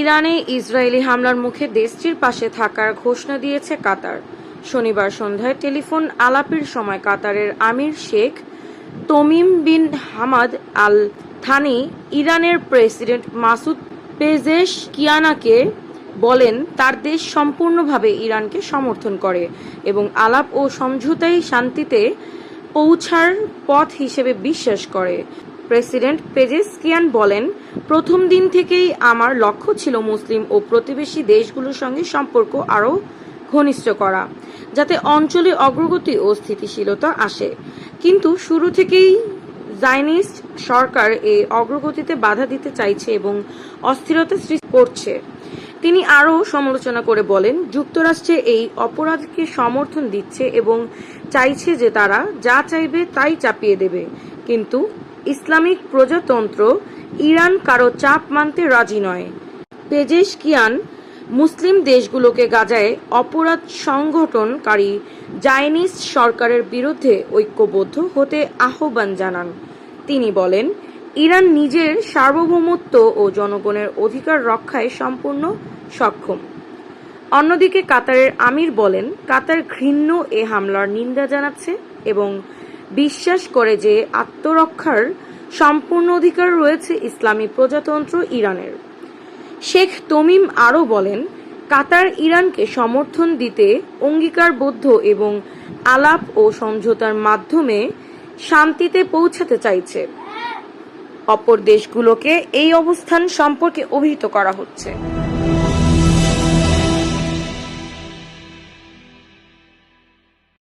ইরানে ইসরায়েলি হামলার মুখে দেশটির পাশে থাকার ঘোষণা দিয়েছে কাতার। শনিবার সন্ধ্যায় টেলিফোন আলাপের সময় কাতারের আমির Sheikh Tamim bin Hamad Al Thani ইরানের প্রেসিডেন্ট মাসুদ পেজেশ কিয়ানাকে বলেন, তার দেশ সম্পূর্ণভাবে ইরানকে সমর্থন করে এবং আলাপ ও সমঝোতাই শান্তিতে পৌঁছার পথ হিসেবে বিশ্বাস করে। প্রেসিডেন্ট পেজেসকিয়ান বলেন, প্রথম দিন থেকেই আমার লক্ষ্য ছিল মুসলিম ও প্রতিবেশী দেশগুলোর সঙ্গে সম্পর্ক আরও ঘনিষ্ঠ করা, যাতে অঞ্চলে অগ্রগতি ও স্থিতিশীলতা আসে। কিন্তু শুরু থেকেই জাইনিস্ট সরকার এই অগ্রগতিতে বাধা দিতে চাইছে এবং অস্থিরতা সৃষ্টি করছে। তিনি আরও সমালোচনা করে বলেন, যুক্তরাষ্ট্রে এই অপরাধকে সমর্থন দিচ্ছে এবং চাইছে যে তারা যা চাইবে তাই চাপিয়ে দেবে। কিন্তু ইসলামিক প্রজাতন্ত্র ইরান কারও চাপ মানতে রাজি নয়। পেজেশকিয়ান মুসলিম দেশগুলোকে গাজায় অপরাধ সংগঠনকারী জাইনিস্ট সরকারের বিরুদ্ধে ঐক্যবদ্ধ হতে আহ্বান জানান। তিনি বলেন, ইরান নিজের সার্বভৌমত্ব ও জনগণের অধিকার রক্ষায় সম্পূর্ণ সক্ষম। অন্যদিকে কাতারের আমির বলেন, কাতার ঘৃণ্য এ হামলার নিন্দা জানাচ্ছে এবং বিশ্বাস করে যে আত্মরক্ষার সম্পূর্ণ অধিকার রয়েছে ইসলামী প্রজাতন্ত্র ইরানের। শেখ তমিম আরও বলেন, কাতার ইরানকে সমর্থন দিতে অঙ্গীকারবদ্ধ এবং আলাপ ও সমঝোতার মাধ্যমে শান্তিতে পৌঁছাতে চাইছে। অপর দেশগুলোকে এই অবস্থান সম্পর্কে অভিহিত করা হচ্ছে।